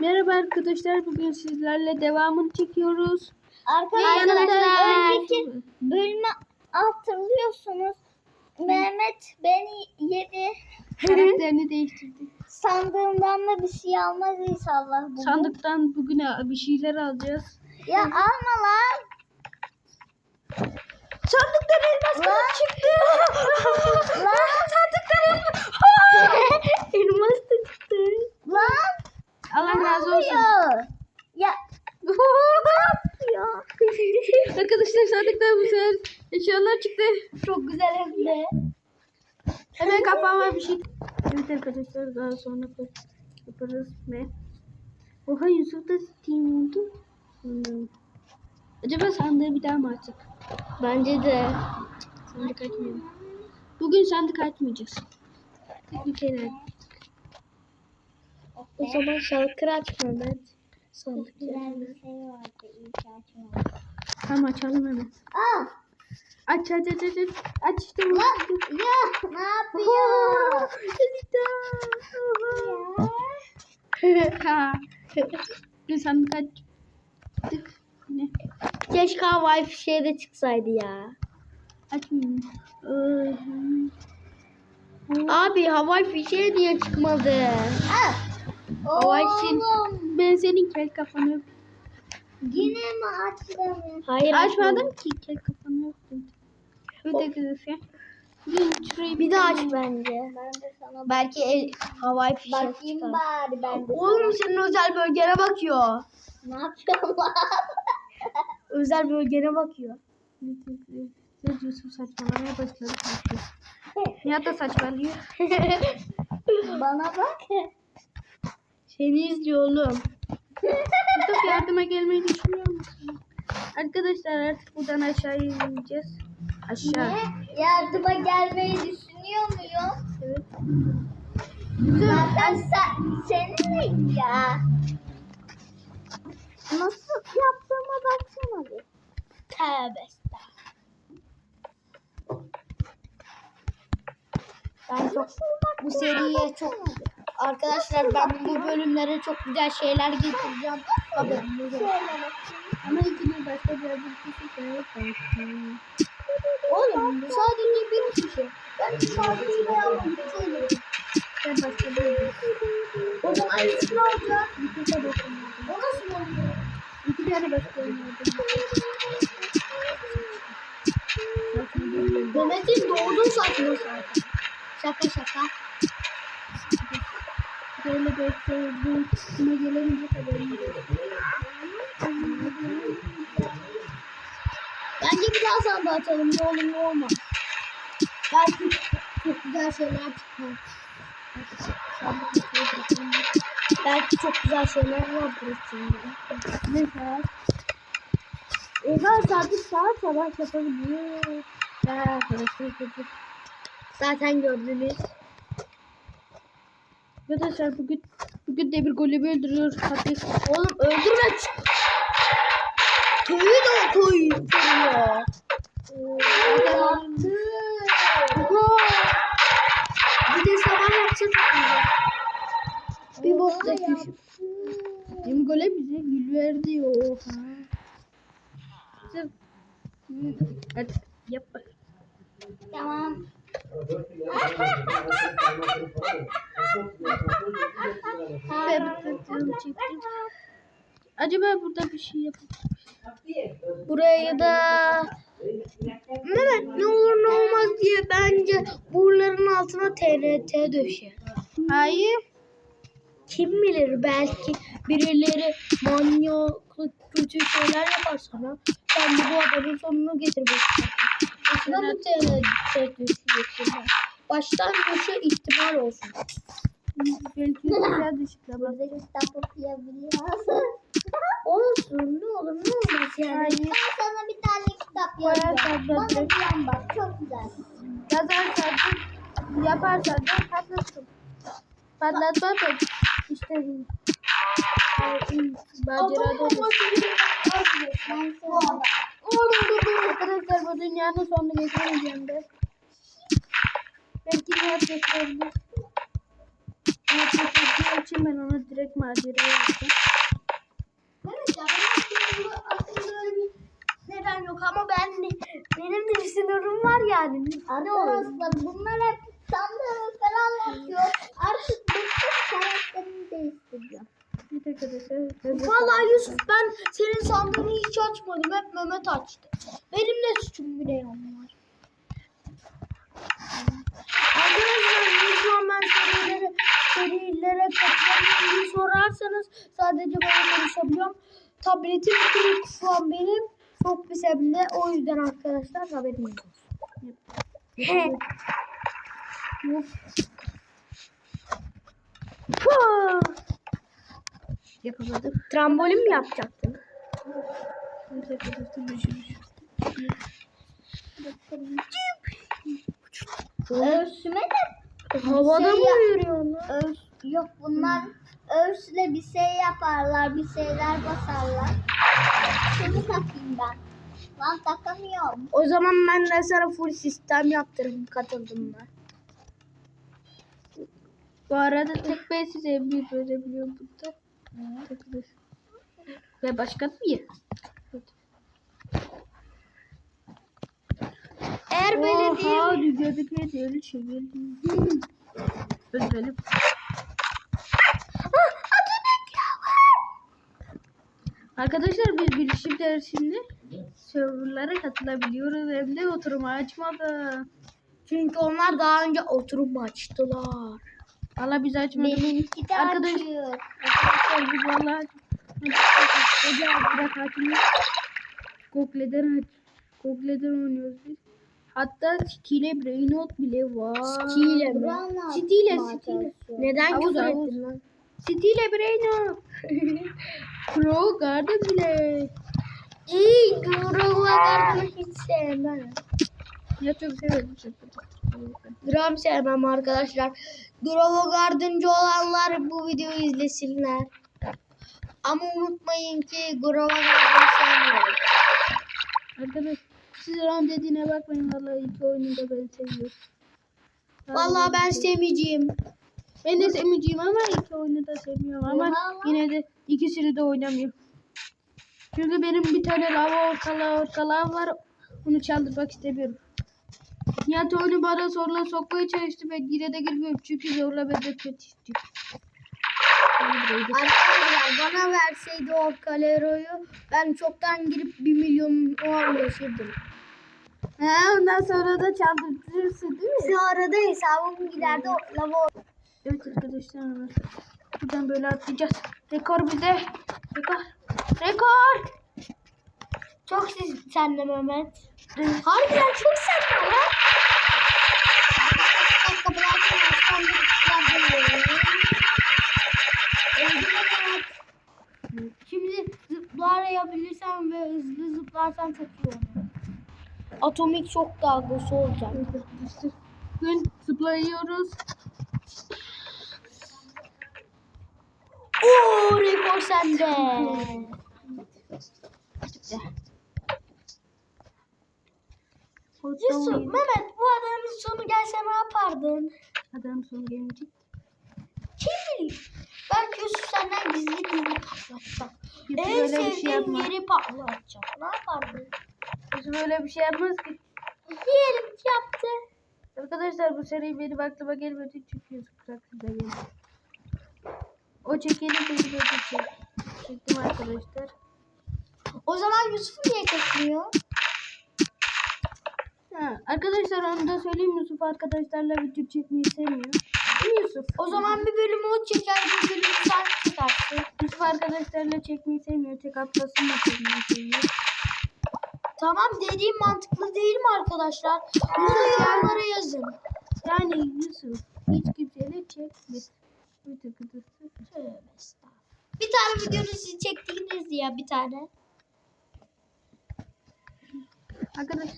Merhaba arkadaşlar. Bugün sizlerle devamını çekiyoruz. Arkadaşlar önceki bölümü hatırlıyorsunuz. Mehmet beni yedi. Karakterini değiştirdik. Sandığımdan da bir şey almaz inşallah bugün. Sandıktan bugün bir şeyler alacağız. Ya alma lan. Sandıktan elmas kılıç çıktı. Lan. Sandıktan elmas. elmas da çıktı. Lan. Allah razı olsun. Ya. Arkadaşlar sandıktan bu sefer eşyalar çıktı. Çok güzel hem de. Hemen kafama bir şey. Evet arkadaşlar daha sonra yaparız ve Oha Yusuf da Steam oldu. Hmm. Acaba sandığı bir daha mı açsak? Bence de. Sandık açmayalım. Bugün sandık açmayacağız. Tek bir kere. O zaman şarkı açma ben. Sandık. Şey. Tamam açalım hemen. Aa. Aç aç aç aç. aç. Aç işte bu. Lan. Ya. Ne yapıyor? Ha. Bir sandık açtık. Ne? Keşke havai fişeği de çıksaydı ya. Açmayayım. Ay. Abi havai fişeği niye çıkmadı? Fişeği- Ben senin kel kafanı Yine mi açmadın? Hayır açmadım ki kel kafanı yoktu. Bir de güzel. Bir daha aç bence. Ben de sana Belki el, havai fişeği Bakayım bari ben de Oğlum senin özel bölgene bakıyor. Ne yapıyorsun lan? özel bölgene bakıyor. Söz Yusuf saçmalamaya başladı. Nihat da saçmalıyor. Bana bak. Seni izliyor oğlum. Yusuf yardıma gelmeyi düşünüyor musun? Arkadaşlar artık buradan aşağı ineceğiz. Aşağı. Ne? Yardıma gelmeyi düşünüyor muyum? Evet. Zaten sen, senin ya. Nasıl yaptığıma baksana bir. Tövbe Ben çok bu seriye çok arkadaşlar ben bu bölümlere çok güzel şeyler getireceğim. Ama ikimiz başka bir bir yok. Oğlum bu sadece bir kişi. Ben şarkıyı beğenmedim. Sen başka bir yerde. O zaman olacak? Bir şey de O nasıl oluyor? İki tane başka yerde. Mehmet'in doğduğu saçma zaten. Şaka şaka. Bekledim. Buna gelemeyecek. Bence bir daha sandığı açalım. Ne olur ne olmaz. Belki çok güzel şeyler çıkar. Belki çok güzel şeyler vardır içinde. Mesela Oha sadık saat sabah yapabiliyor. Zaten gördünüz. Arkadaşlar bugün bugün demir golemi öldürüyoruz. Hadi. Oğlum öldürme. Köyü de koy. koyuyor. Bir de sabah yapacağız. Bir bok da düşün. Demir golem bize gül verdi. Oha. Hadi yap. Tamam. Ben bir tane çektim. Acaba burada bir şey yapalım. Buraya da Mehmet ne olur ne olmaz diye bence buraların altına TNT döşe. Hayır. Kim bilir belki birileri manyaklık kötü şeyler yapar sana. De bu adamın sonunu getirmek istersin. Başına mı TNT düşüyorsun? Baştan döşe ihtimal olsun. Belki güzel ışıkla bak. Burada kitap okuyabiliyorsun. Olsun ne olur ne olmaz yani. Hayır. Ben sana bir tane kitap yazacağım. Bana güven bak çok güzel. Yazarsan da yaparsan da patlatsın. Patlatma da işte macerada olur. Arkadaşlar bu dünyanın sonunu getiremeyeceğim de. Belki Nihat getirebilir. yaptığı için ben ona direkt macera yaptım. Evet ya benim öyle bir neden yok ama ben benim bir sınırım var yani. Arkadaşlar bunlar hep sandığı falan yapıyor. Artık bıktım karakterimi değiştireceğim. Vallahi Yusuf ben senin sandığını hiç açmadım. Hep Mehmet açtı. Benim ne suçum bile yok var. Arkadaşlar lütfen ben serilere, serilere katılamıyorum sorarsanız sadece ben konuşabiliyorum. Tabletim kırık şu an benim. Çok bir sebeple o yüzden arkadaşlar. He. Yok. Puh. Yapamadım. Trambolin mi yapacaktın? Örsüme de Havada şey mı yürüyorlar? örs, yok bunlar örsüle bir şey yaparlar, bir şeyler basarlar. Şunu takayım ben. Lan takamıyorum. O zaman ben de sana full sistem yaptırım katıldım ben. Bu arada tek ben size bir verebiliyorum burada. Takılır. Ve başka bir. Evet. Eğer böyle değil Oha öyle şey geldi. Özelim. Arkadaşlar biz bilişim dersinde serverlara katılabiliyoruz hem de oturuma açmadan. Çünkü onlar daha önce oturum açtılar. Valla biz açmadık. Benimki de Arkadaş- açıyor. Biz valla Hoca bırak hakimler. Google'den. Google'den oynuyoruz biz. Hatta City ile Brainot bile var. City ile mi? Buranın City ile atma City ile. çalışıyor. Neden küfür ettin lan? City ile Brainot. Pro Garden bile. İyi, Grova hiç sevmem. Ya çok severim. Gram sevmem arkadaşlar. Grova Garden'cı olanlar bu videoyu izlesinler. Ama unutmayın ki Garden sevmiyorum. Arkadaş siz Ron dediğine bakmayın valla iki oyunu da ben seviyorum. Vallahi ben sevmeyeceğim. Ben de sevmeyeceğim ama iki oyunu da sevmiyorum ama Vallahi. yine de ikisini de oynamıyorum. Çünkü benim bir tane lava ortalığı ortalığı var. Onu çaldırmak istemiyorum. Nihat oyunu bana zorla sokmaya çalıştı ben yine de girmiyorum çünkü zorla ben de kötü istiyorum. Arkadaşlar bana verseydi o kaleroyu ben çoktan girip bir milyon o ulaşırdım. He ondan sonra da çaldırtırsın değil mi? Sonra da hesabım giderdi o lava Evet arkadaşlar buradan böyle atlayacağız. Rekor bize. Rekor. Rekor. Çok siz senle Mehmet. Evet. Harbiden çok senle lan. Zıplarsam çok iyi olur. Atomik şok dalgası olacak. Bugün zıplıyoruz. Oo rekor sende. Yusuf, Mehmet bu adamın sonu gelse ne yapardın? Adam son gelecek. Kim bilir? Belki Yusuf senden gizli gizli patlatacak. En öyle bir şey yapmaz. yeri patlatacak. Ne yapardın? Yusuf öyle bir şey yapmaz ki. Diyelim ki yaptı. Arkadaşlar bu seri benim aklıma gelmedi çünkü Yusuf aklımda geldi. O çekeni benim ödü çek. Çektim arkadaşlar. O zaman Yusuf niye çekmiyor? Ha, arkadaşlar onu da söyleyeyim Yusuf arkadaşlarla video çekmeyi sevmiyor. Yusuf? O zaman bir bölüm o çeker, bir bölüm sen çekersin. Yusuf arkadaşlarla çekmeyi sevmiyor. Tek atlasını da çekmeyi seviyor. Tamam dediğim mantıklı değil mi arkadaşlar? Bunu yorumlara yazın. Yani Yusuf hiç kimseyle çekme. Bir. Tövbe estağfurullah. Bir tane videonu siz çektiniz ya bir tane. Arkadaş.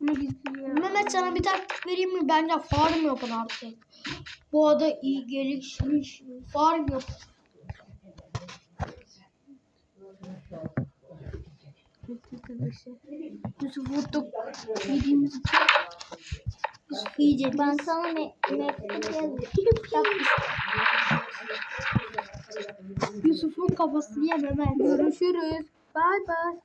Mehmet sana bir taktik vereyim mi? Bence farm yapın artık. Bu ada iyi gelişmiş. Farm yap. Evet arkadaşlar. Yusuf vurduk. Yediğimiz için. Yusuf iyice. Ben sana me mektup yazayım. Yusuf'un kafasını yemem ben. Görüşürüz. Bye bye.